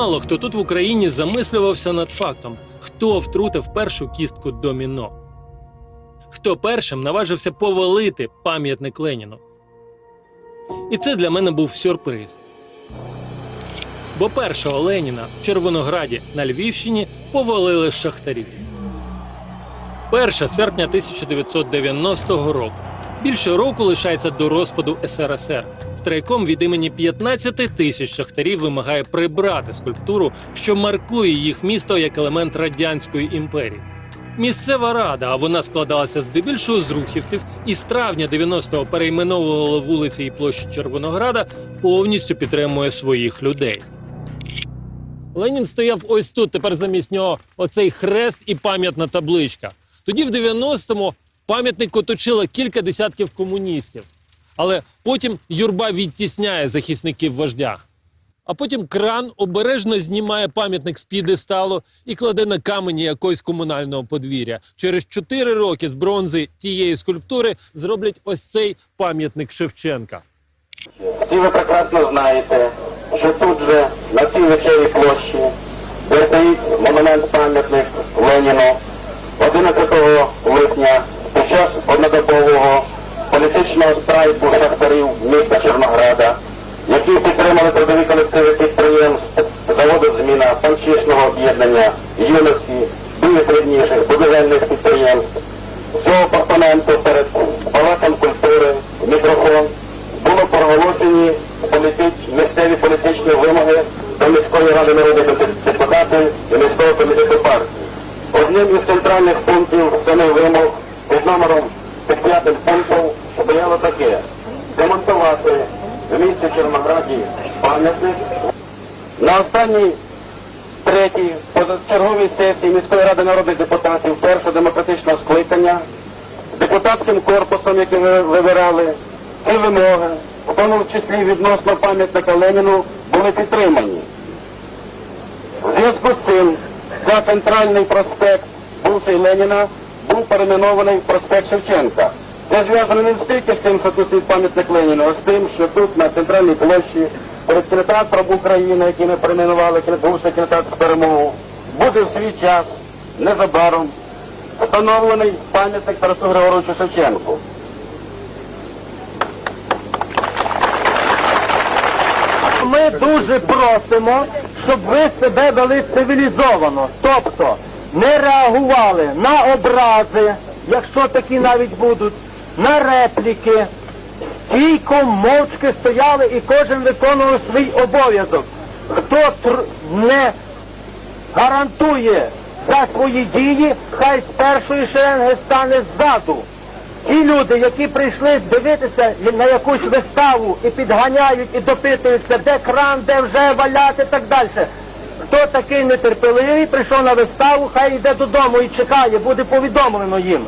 Мало хто тут в Україні замислювався над фактом, хто втрутив першу кістку доміно. Хто першим наважився повалити пам'ятник Леніну. І це для мене був сюрприз. Бо першого Леніна в Червонограді на Львівщині повалили шахтарі. 1 серпня 1990 року. Більше року лишається до розпаду СРСР. Страйком від імені 15 тисяч шахтарів вимагає прибрати скульптуру, що маркує їх місто як елемент радянської імперії. Місцева рада, а вона складалася здебільшого з рухівців, і з травня 90-го перейменовувала вулиці і площі Червонограда, повністю підтримує своїх людей. Ленін стояв ось тут. Тепер замість нього оцей хрест і пам'ятна табличка. Тоді, в 90-му, пам'ятник оточило кілька десятків комуністів. Але потім юрба відтісняє захисників вождя. А потім кран обережно знімає пам'ятник з п'єдесталу і кладе на камені якогось комунального подвір'я. Через чотири роки з бронзи тієї скульптури зроблять ось цей пам'ятник Шевченка. Всі ви прекрасно знаєте, що тут же, на цій вечері площі, де стоїть монумент пам'ятник Леніну, 11 липня час однодобового політичного страйку шахтарів міста Чорнограда, які підтримали трудові колективи підприємств, заводу зміна, панчишного об'єднання, юності, найсередніших будівельних підприємств. Цього постаменту перед Палацом культури мікрофон було проголошені політич- місцеві політичні вимоги до міської ради народних депутатів і міського комітету партії. Одним із центральних пунктів самих вимог номером під п'ятим пунктом стояло таке демонтувати в місті Чорнограді пам'ятник. На останній третій позачерговій сесії міської ради народних депутатів першого демократичного скликання депутатським корпусом, який ви вибирали, ці вимоги, в тому числі відносно пам'ятника Леніну, були підтримані. В зв'язку з цим за центральний проспект бувший Леніна був перейменований проспект Шевченка. Це зв'язано не стільки з тим, що тут стоїть пам'ятник Леніну, а з тим, що тут на центральній площі перед кінотеатром України, який ми перейменували, бувший кінотеатр перемогу, буде в свій час незабаром встановлений пам'ятник Тарасу Григоровичу Шевченку. Ми дуже просимо, щоб ви себе вели цивілізовано, тобто не реагували на образи, якщо такі навіть будуть, на репліки, стійко, мовчки стояли і кожен виконував свій обов'язок. Хто не гарантує за свої дії, хай з першої шеренги стане ззаду. Ті люди, які прийшли дивитися на якусь виставу і підганяють, і допитуються, де кран, де вже валяти і так далі. Хто такий нетерпеливий, прийшов на виставу, хай йде додому і чекає, буде повідомлено їм.